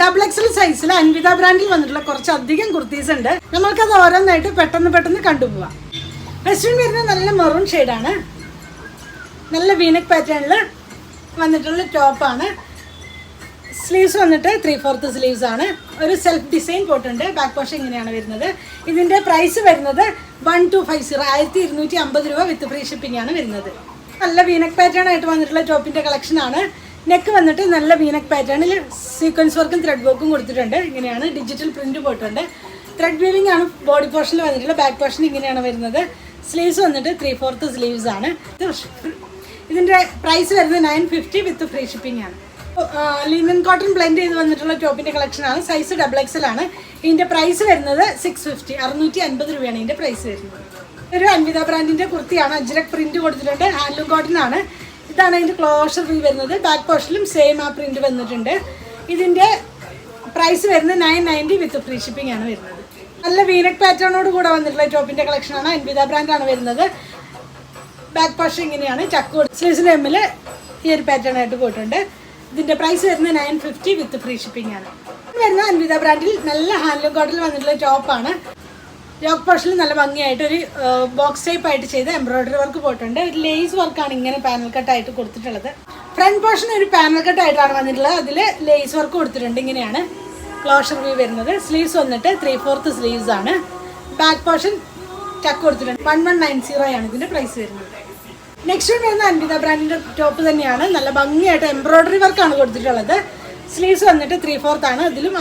Double XL സൈസിൽ അൻവിത ബ്രാൻഡിൽ വന്നിട്ടുള്ള കുറച്ച് അധികം കുർത്തീസ് ഉണ്ട്. നമ്മൾക്കത് ഓരോന്നായിട്ട് പെട്ടെന്ന് പെട്ടെന്ന് കണ്ടുപോവാം. വെസ്റ്റേൺ വരുന്നത് നല്ല മെറൂൺ ഷെയ്ഡാണ് നല്ല വീനക് പാറ്റേണിൽ വന്നിട്ടുള്ള ടോപ്പാണ് സ്ലീവ്സ് വന്നിട്ട് ത്രീ ഫോർത്ത് സ്ലീവ്സ് ആണ്. ഒരു സെൽഫ് ഡിസൈൻ പോട്ടുണ്ട് ബാക്ക് വാഷ് ഇങ്ങനെയാണ് വരുന്നത്. ഇതിന്റെ പ്രൈസ് വരുന്നത് വൺ ടു ഫൈവ് സീറോ ആയിരത്തി ഇരുന്നൂറ്റി അമ്പത് രൂപ വിത്ത് ഫ്രീ ഷിപ്പിംഗ് ആണ് വരുന്നത്. നല്ല വീനക് പാറ്റേൺ ആയിട്ട് വന്നിട്ടുള്ള ടോപ്പിന്റെ കളക്ഷൻ ആണ്. നെക്ക് വന്നിട്ട് നല്ല വീനക് പാറ്റേണിൽ സീക്വൻസ് വർക്കും ത്രെഡ് വർക്കും കൊടുത്തിട്ടുണ്ട്. ഇങ്ങനെയാണ് ഡിജിറ്റൽ പ്രിന്റ് പോയിട്ടുണ്ട്. ത്രെഡ് വീവിംഗ് ആണ് ബോഡി പോർഷനിൽ വന്നിട്ടുള്ള ബാക്ക് പോർഷൻ ഇങ്ങനെയാണ് വരുന്നത്. സ്ലീവ്സ് വന്നിട്ട് ത്രീ ഫോർത്ത് സ്ലീവ്സ് ആണ്. ഇത് ഇതിന്റെ പ്രൈസ് വരുന്നത് nine fifty with free shipping ആണ്. ലിനൻ കോട്ടൺ ബ്ലെൻഡ് ചെയ്ത് വന്നിട്ടുള്ള ടോപ്പിന്റെ കളക്ഷനാണ് സൈസ് ഡബിൾ എക്സൽ ആണ്. ഇതിന്റെ പ്രൈസ് വരുന്നത് സിക്സ് ഫിഫ്റ്റി അറുന്നൂറ്റി അൻപത് രൂപയാണ് ഇതിന്റെ പ്രൈസ് വരുന്നത്. ഒരു അൻവിത ബ്രാൻഡിന്റെ കുർത്തിയാണ്. അജ്രക് പ്രിന്റ് കൊടുത്തിട്ടുണ്ട്. ഹാൻഡ്ലൂം കോട്ടൺ ആണ്. ഇതാണ് ഇതിന്റെ ക്ലോഷർ വരുന്നത്. ബാക്ക് പോർഷനിലും സെയിം ആ പ്രിന്റ് വന്നിട്ടുണ്ട്. ഇതിന്റെ പ്രൈസ് വരുന്നത് nine ninety with free shipping ആണ് വരുന്നത്. നല്ല വീനക് പാറ്റേണോട് കൂടെ വന്നിട്ടുള്ള ടോപ്പിന്റെ കളക്ഷനാണ് അൻപിത ബ്രാൻഡാണ് വരുന്നത്. ബാക്ക് പാഷ് ഇങ്ങനെയാണ്. ചക്കോട് സ്ലീവ്സിന് എമ്മിൽ ഈ ഒരു പാറ്റേൺ ആയിട്ട് പോയിട്ടുണ്ട്. ഇതിന്റെ പ്രൈസ് വരുന്നത് nine fifty with free shipping ആണ്. വരുന്ന അൻവിത ബ്രാൻഡിൽ നല്ല ഹാൻഡ്ലൂം കോട്ടിൽ വന്നിട്ടുള്ള ടോപ്പാണ് യോക്ക് പോഷനിൽ നല്ല ഭംഗിയായിട്ട് ഒരു ബോക്സ് ടൈപ്പ് ആയിട്ട് ചെയ്ത് എംബ്രോയിഡറി വർക്ക് പോയിട്ടുണ്ട്. ഒരു ലേസ് വർക്കാണ് ഇങ്ങനെ പാനൽ കട്ടായിട്ട് കൊടുത്തിട്ടുള്ളത്. ഫ്രണ്ട് പോർഷൻ ഒരു പാനൽ കട്ടായിട്ടാണ് വന്നിട്ടുള്ളത്. അതിൽ ലേസ് വർക്ക് കൊടുത്തിട്ടുണ്ട്. ഇങ്ങനെയാണ് ക്ലോഷർ വ്യൂ വരുന്നത്. സ്ലീവ്സ് വന്നിട്ട് ത്രീ ഫോർത്ത് സ്ലീവ്സ് ആണ്. ബാക്ക് പോർഷൻ ടക്ക് കൊടുത്തിട്ടുണ്ട്. വൺ വൺ നയൻ സീറോ ആണ് ഇതിന്റെ പ്രൈസ് വരുന്നത്. നെക്സ്റ്റ് വരുന്ന അൻപിത ബ്രാൻഡിന്റെ ടോപ്പ് തന്നെയാണ്. നല്ല ഭംഗിയായിട്ട് എംബ്രോയിഡറി വർക്കാണ് കൊടുത്തിട്ടുള്ളത്. സ്ലീവ്സ് വന്നിട്ട് ത്രീ ഫോർത്ത് ആണ്. അതിലും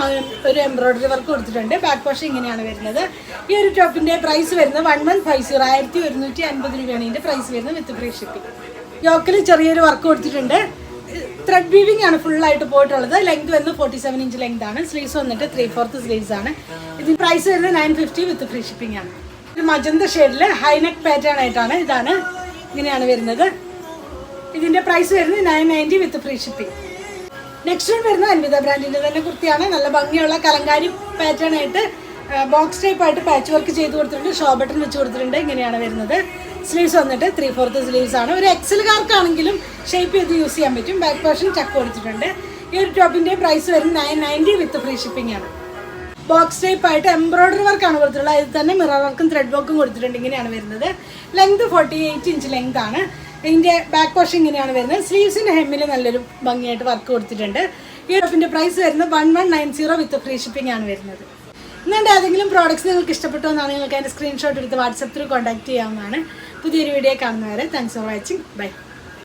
ഒരു എംബ്രോയിഡറി വർക്ക് കൊടുത്തിട്ടുണ്ട്. ബാക്ക് പോർഷൻ ഇങ്ങനെയാണ് വരുന്നത്. ഈ ഒരു ടോപ്പിന്റെ പ്രൈസ് വരുന്നത് വൺ വൺ ഫൈവ് സീറോ ആയിരത്തി ഒരുന്നൂറ്റി അൻപത് രൂപയാണ് ഇതിന്റെ പ്രൈസ് വരുന്നത് വിത്ത് ഫ്രീ ഷിപ്പിംഗ് യോക്കിൽ ചെറിയൊരു വർക്ക് കൊടുത്തിട്ടുണ്ട്. ത്രെഡ് വീവിംഗ് ആണ് ഫുൾ ആയിട്ട് പോയിട്ടുള്ളത്. ലെങ്ത് വന്ന് ഫോർട്ടി സെവൻ ഇഞ്ച് ലെങ്ത് ആണ്. സ്ലീവ്സ് വന്നിട്ട് ത്രീ ഫോർത്ത് സ്ലീവ്സ് ആണ്. ഇതിന് പ്രൈസ് വരുന്നത് nine fifty with free shipping ആണ്. ഒരു മജന്ത ഷെയ്ഡിൽ ഹൈനെക്ക് പാറ്റേൺ ആയിട്ടാണ് ഇതാണ് ഇങ്ങനെയാണ് വരുന്നത്. ഇതിന്റെ പ്രൈസ് വരുന്നത് nine ninety with free shipping next വരുന്നത് അൻവിത ബ്രാൻഡിന്റെ തന്നെ കുർത്തിയാണ്. നല്ല ഭംഗിയുള്ള കലങ്കാരി പാറ്റേൺ ആയിട്ട് ബോക്സ് ടൈപ്പ് ആയിട്ട് പാച്ച് വർക്ക് ചെയ്ത് കൊടുത്തിട്ടുണ്ട്. ഷോ ബട്ടൺ വെച്ച് കൊടുത്തിട്ടുണ്ട്. ഇങ്ങനെയാണ് വരുന്നത്. സ്ലീവ്സ് വന്നിട്ട് ത്രീ ഫോർത്ത് സ്ലീവ്സ് ആണ്. ഒരു എക്സലുകാർക്കാണെങ്കിലും ഷേപ്പ് ചെയ്ത് യൂസ് ചെയ്യാൻ പറ്റും. ബാക്ക് പോർഷൻ ചക്ക് കൊടുത്തിട്ടുണ്ട്. ഈ ഒരു ടോപ്പിന്റെ പ്രൈസ് വരും nine ninety with free shipping ആണ്. ബോക്സ് ടൈപ്പ് ആയിട്ട് എംബ്രോയിഡറി വർക്കാണ് കൊടുത്തിട്ടുള്ളത്. അതിൽ തന്നെ മിറർ വർക്കും ത്രെഡ് വർക്കും കൊടുത്തിട്ടുണ്ട്. ഇങ്ങനെയാണ് വരുന്നത്. Length forty eight inch length ആണ്. ഇതിന്റെ ബാക്ക് പോർഷൻ ഇങ്ങനെയാണ് വരുന്നത്. സ്ലീവ്സിന്റെ ഹെമ്മിൽ നല്ലൊരു ഭംഗിയായിട്ട് വർക്ക് കൊടുത്തിട്ടുണ്ട്. ഈ ടോപ്പിന്റെ പ്രൈസ് വരുന്നത് one one nine zero with free shipping ആണ് വരുന്നത്. ഇന്നുണ്ട് ഏതെങ്കിലും പ്രോഡക്റ്റ്സ് നിങ്ങൾക്ക് ഇഷ്ടപ്പെട്ടോ എന്നാണ് നിങ്ങൾക്ക് അതിന്റെ സ്ക്രീൻഷോട്ട് എടുത്ത് വാട്സപ്പ് ത്രൂ കോൺടാക്ട് ചെയ്യാവുന്നതാണ്. പുതിയൊരു വീഡിയോ കാണുന്നവരെ താങ്ക്സ് ഫോർ വാച്ചിങ് ബൈ